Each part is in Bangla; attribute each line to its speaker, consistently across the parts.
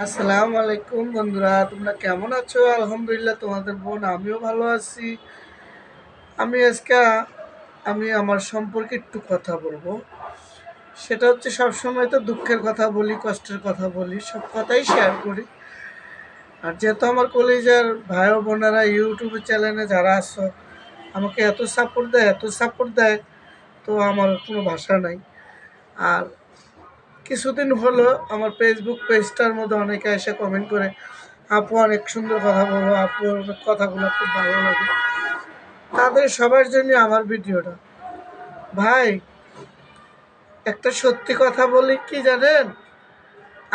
Speaker 1: আসসালামু আলাইকুম বন্ধুরা, তোমরা কেমন আছো? আলহামদুলিল্লাহ, তোমাদের বোন, আমিও ভালো আছি। আমি আজকে, আমি আমার সম্পর্কে একটু কথা বলব। সেটা হচ্ছে, সবসময় তো দুঃখের কথা বলি, কষ্টের কথা বলি, সব কথাই শেয়ার করি। আর যেহেতু আমার কলেজের ভাই বোনেরা ইউটিউব চ্যানেলে যারা আসো আমাকে এত সাপোর্ট দেয়, এত সাপোর্ট দেয়, তো আমার কোনো ভাষা নাই। আর কিছুদিন হলো আমার ফেসবুক পেজটার মধ্যে অনেকে এসে কমেন্ট করে, আপু, অনেক সুন্দর কথা বলো, আপু কথাগুলো খুব ভালো লাগে। তাদের সবার জন্য আমার ভিডিওটা। ভাই, একটা সত্যি কথা বলি, কি জানেন?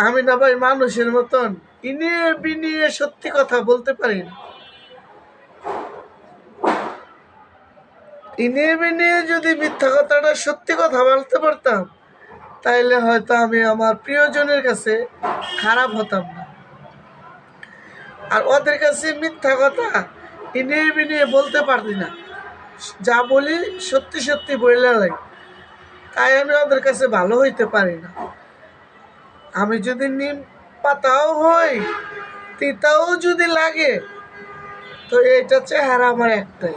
Speaker 1: আমি না ভাই মানুষের মতন, ইনিয়ে বিনিয়ে সত্যি কথা বলতে পারি না। ইনিয়ে বিনিয়ে যদি মিথ্যা কথাটা সত্যি কথা বলতে পারতাম তাইলে হয়তো আমি আমার প্রিয়জনের কাছে খারাপ হতাম না। আর ওদের কাছে মিথ্যা কথা ইনিয়ে বিনিয়ে বলতে পারতি না। যা বলি সত্যি সত্যি বললে লাই। তাই আমি ওদের কাছে ভালো হইতে পারি না। আমি যদি নিম পাতাও হই, তিতাও যদি লাগে, তো এইটা চেহারা আমার একটাই।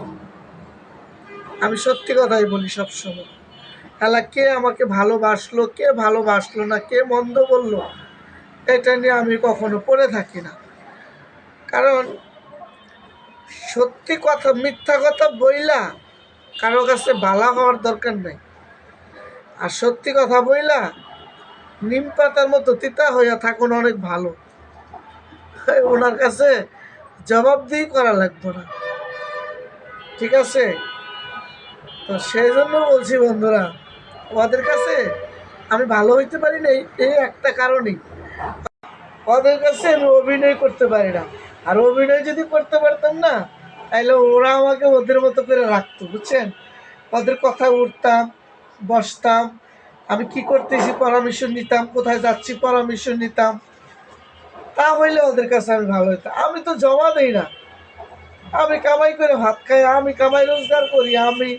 Speaker 1: আমি সত্যি কথাই বলি সবসময়। এলা কে আমাকে ভালোবাসলো, কে ভালোবাসলো না, কে মন্দ বলল, এটা নিয়ে আমি কখনো পড়ে থাকি না। কারণ সত্যি কথা, মিথ্যা কথা বইলা কারও কাছে বালা হওয়ার দরকার নেই। আর সত্যি কথা বইলা নিম পাতার মতো তিতা হইয়া থাকুন অনেক ভালো। ওনার কাছে জবাবদিহি করা লাগবে না। ঠিক আছে? তো সেই জন্য বলছি বন্ধুরা ওদের কাছে আমি ভালো হইতে পারি না এই- একটা কারণেই। ওদের কাছে আমি অভিনয় করতে পারি না। আর অভিনয় যদি করতে পারতাম না তাহলে ওরা আমাকে ওদের মতো করে রাখতো, বুঝছেন? ওদের কথা উঠতাম, বসতাম, আমি কি করতেছি পরামর্শ নিতাম, কোথায় যাচ্ছি পরামর্শ নিতাম। তা হইলে ওদের কাছে আমি ভালো হইতাম। আমি তো জমা দিই না। আমি কামাই করে ভাত খাই, আমি কামাই রোজগার করি, আমি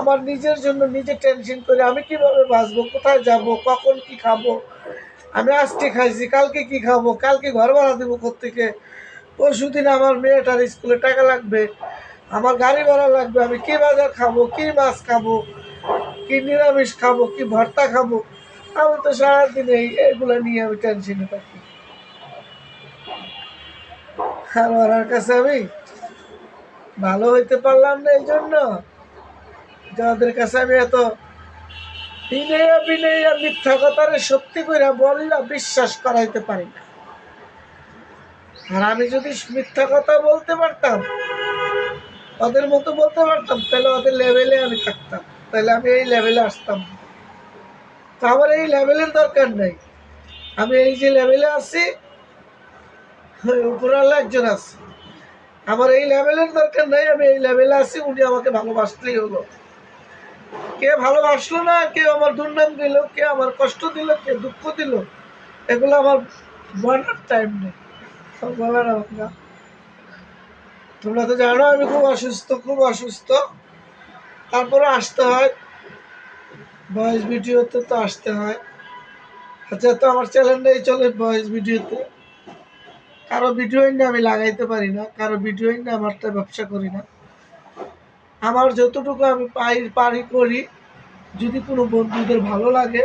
Speaker 1: আমার নিজের জন্য নিজে টেনশন করে আমি কীভাবে বাঁচবো, কোথায় যাব, কখন কি খাব? আমি আজকে খাইছি, কালকে কি খাব? কালকে ঘর ভাড়া দেবো কোথেকে পরশু দিন আমার মেয়েটার স্কুলে টাকা লাগবে, আমার গাড়ি ভাড়া লাগবে, আমি কি বাজার খাব, কি মাছ খাব, কি নিরামিষ খাব, কি ভর্তা খাব? আমি তো সারাদিন এই, এগুলো নিয়ে আমি টেনশনে থাকি। আর ওনার কাছে আমি ভালো হইতে পারলাম না এই জন্য যাদের কাছে আমি এত বিনয়া বিনয়া মিথ্যা কথারে সত্যি করে বললা, বিশ্বাস করাইতে পারি না। আর আমি যদি মিথ্যা কথা বলতে পারতাম ওদের মতো বলতে পারতাম, তাহলে ওদের লেভেলে আমি থাকতাম, তাহলে আমি এই লেভেলে আসতাম। তো আমার এই লেভেলের দরকার নেই। আমি এই যে লেভেলে আছি উপরালা একজন আছে। আমার এই লেভেলের দরকার নেই, আমি এই লেভেলে আছি, উনি আমাকে ভালোবাসতেই হলো। কে ভালোবাসলো না, কে আমার দুর্নাম দিল, কে আমার কষ্ট দিল, কে দুঃখ দিল, এগুলো আমার বলার টাইম নেই। বলার না তোমরা তো জানো আমি খুব অসুস্থ খুব অসুস্থ। তারপরে আসতে হয়। ভয়েস ভিডিওতে তো আসতে হয়। আচ্ছা তো আমার চ্যানেলটাই চলে ভয়েস ভিডিওতে কারও ভিডিও না আমি লাগাইতে পারি না, কারও ভিডিও না আমার তো ব্যবসা করি না। আমার যতটুকু আমি পাই, পারি, করি, যদি কোনো বন্ধুদের ভালো লাগে,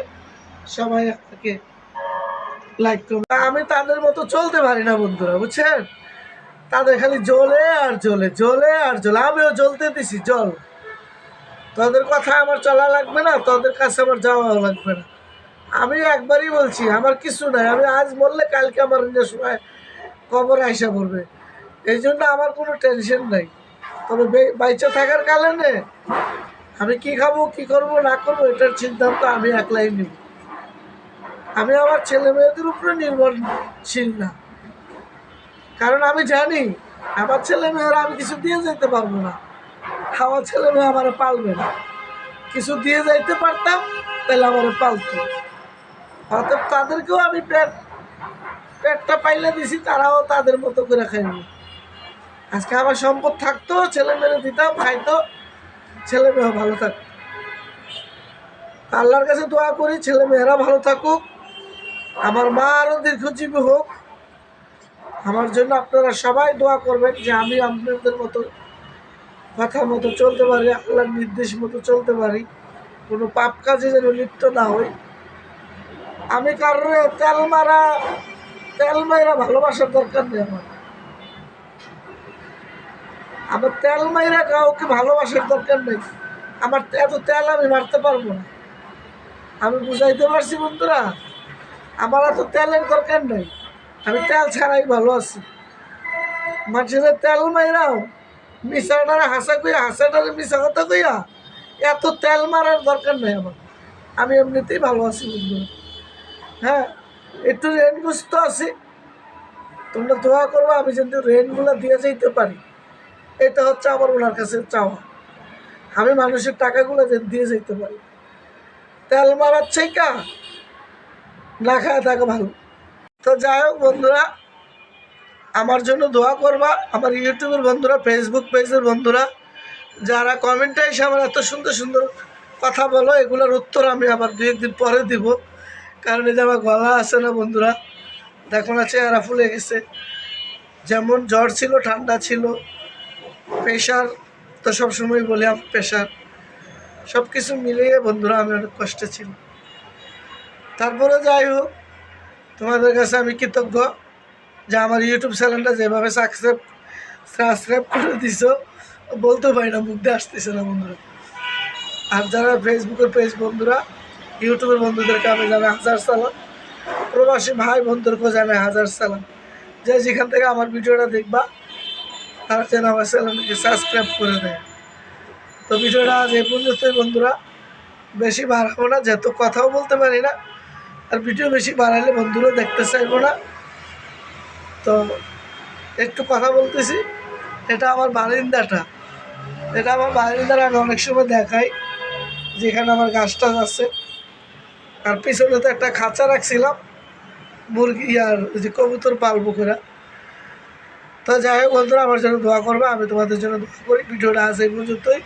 Speaker 1: সবাই আমাকে লাইক করবে আমি তাদের মতো চলতে পারি না বন্ধুরা, বুঝছেন? তাদের খালি জ্বলে আর জ্বলে জ্বলে আর জ্বলে আমিও জ্বলতে দিছি, জল। তোদের কথা আমার চলা লাগবে না, তোদের কাছে আমার যাওয়াও লাগবে না। আমি একবারই বলছি, আমার কিছু নাই। আমি আজ বললে কালকে আমার সময় কবর আইসা পড়বে। এই জন্য আমার কোনো টেনশন নাই। তবে বাইচে থাকার কারণে আমি কি খাব, কি করব, না করব, এটার সিদ্ধান্ত আমি একলাই নিব আমি আমার ছেলে মেয়েদের উপরে নির্ভরশীল না। কারণ আমি জানি, আমার ছেলে মেয়েরা আমি কিছু দিয়ে যেতে পারব না। আমার ছেলে মেয়ে আমার পালবে না। কিছু দিয়ে যাইতে পারতাম, তাহলে আমার পালতো। অতএব তাদেরকেও আমি পেট, পেটটা পাইলে দিছি, তারাও তাদের মতো করে খাইবে। আজকে আমার সম্পদ থাকতো, ছেলে মেয়ে দিতাম, খাইতো, ছেলে মেয়ে ভালো থাকতো আল্লাহর কাছে দোয়া করি, ছেলে মেয়েরা ভালো থাকুক। আমার মা আরও দীর্ঘজীবী হোক। আমার জন্য আপনারা সবাই দোয়া করবেন যে আমি আপনাদের মতো কথা মতো চলতে পারি, আল্লাহর নির্দেশ মতো চলতে পারি। কোনো পাপ কাজে যেন লিপ্ত না হই। আমি কারোর তেল মারা তেল মেয়েরা ভালোবাসার দরকার নেই আমার। আমার তেল মাইরা কাউকে ভালোবাসার দরকার নেই। আমার এত তেল আমি মারতে পারব না। আমি বুঝাইতে পারছি, বন্ধুরা, আমার এত তেলের দরকার নেই। আমি তেল ছাড়াই ভালো আছি। মানুষের তেল মাইরাও মিশাটারে হাসা কইয়া, হাসাটারে মিশা কথা কইয়া, এত তেল মারার দরকার নেই আমার। আমি এমনিতেই ভালো আছি, বন্ধুরা। হ্যাঁ একটু রেনগ্রস্ত আছি। তোমরা দোয়া করব আমি যদি রেনগুলো দিয়ে যাইতে পারি। এটা হচ্ছে আমার ওনার কাছে চাওয়া। আমি মানুষের টাকাগুলো দিয়ে যেতে পারি। তেল মারার কা না খায় থাকা ভালো। তো যাই হোক বন্ধুরা, আমার জন্য দোয়া করবা। আমার ইউটিউবের বন্ধুরা ফেসবুক পেজের বন্ধুরা, যারা কমেন্টে এসে আমার এত সুন্দর সুন্দর কথা বলো, এগুলোর উত্তর আমি আবার দু একদিন পরে দিব। কারণ এই যে আমার গলা আছে না বন্ধুরা, দেখো না চেহারা ফুলে গেছে। যেমন জ্বর ছিল, ঠান্ডা ছিল প্রেশার তো সবসময় বলি প্রেশার। সব কিছু মিলিয়ে বন্ধুরা আমি অনেক কষ্টে ছিল। তারপরে যাই হোক, তোমাদের কাছে আমি কৃতজ্ঞ যে আমার ইউটিউব চ্যানেলটা যেভাবে সাবস্ক্রাইব সাবস্ক্রাইব করে দিছো বলতে পারি না, মুখ দিয়ে আসতেছে না বন্ধুরা। আর যারা ফেসবুকের পেজ বন্ধুরা, ইউটিউবের বন্ধুদেরকে আমি জানাই হাজার সালাম। প্রবাসী ভাই বন্ধুদেরকেও জানাই হাজার সালাম। যে যেখান থেকে আমার ভিডিওটা দেখবা তারা যেন আমার চ্যানেলটিকে সাবস্ক্রাইব করে দেয়। তো ভিডিওটা আজ এই পর্যন্তই, বন্ধুরা। বেশি বাড়াবো না, যেহেতু কথাও বলতে পারি না। আর ভিডিও বেশি বাড়াইলে বন্ধুরা দেখতে চাইব না। তো একটু কথা বলতেছি, এটা আমার বারিন্দাটা। এটা আমার বারিন্দার আমি অনেক সময় দেখাই, যেখানে আমার গাছ টাছ আছে। আর পিছনে তো একটা খাঁচা রাখছিলাম, মুরগি আর যে কবুতর পালবো করে। তো যাই হোক বন্ধুরা, আমার জন্য দোয়া করবে, আমি তোমাদের জন্য দোয়া করি। ভিডিওটা আছে এই পর্যন্তই।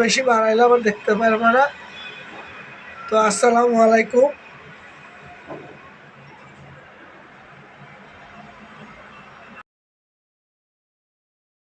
Speaker 1: বেশি বাড়াইলে আমার দেখতে পারবে না। তো আসসালামু আলাইকুম।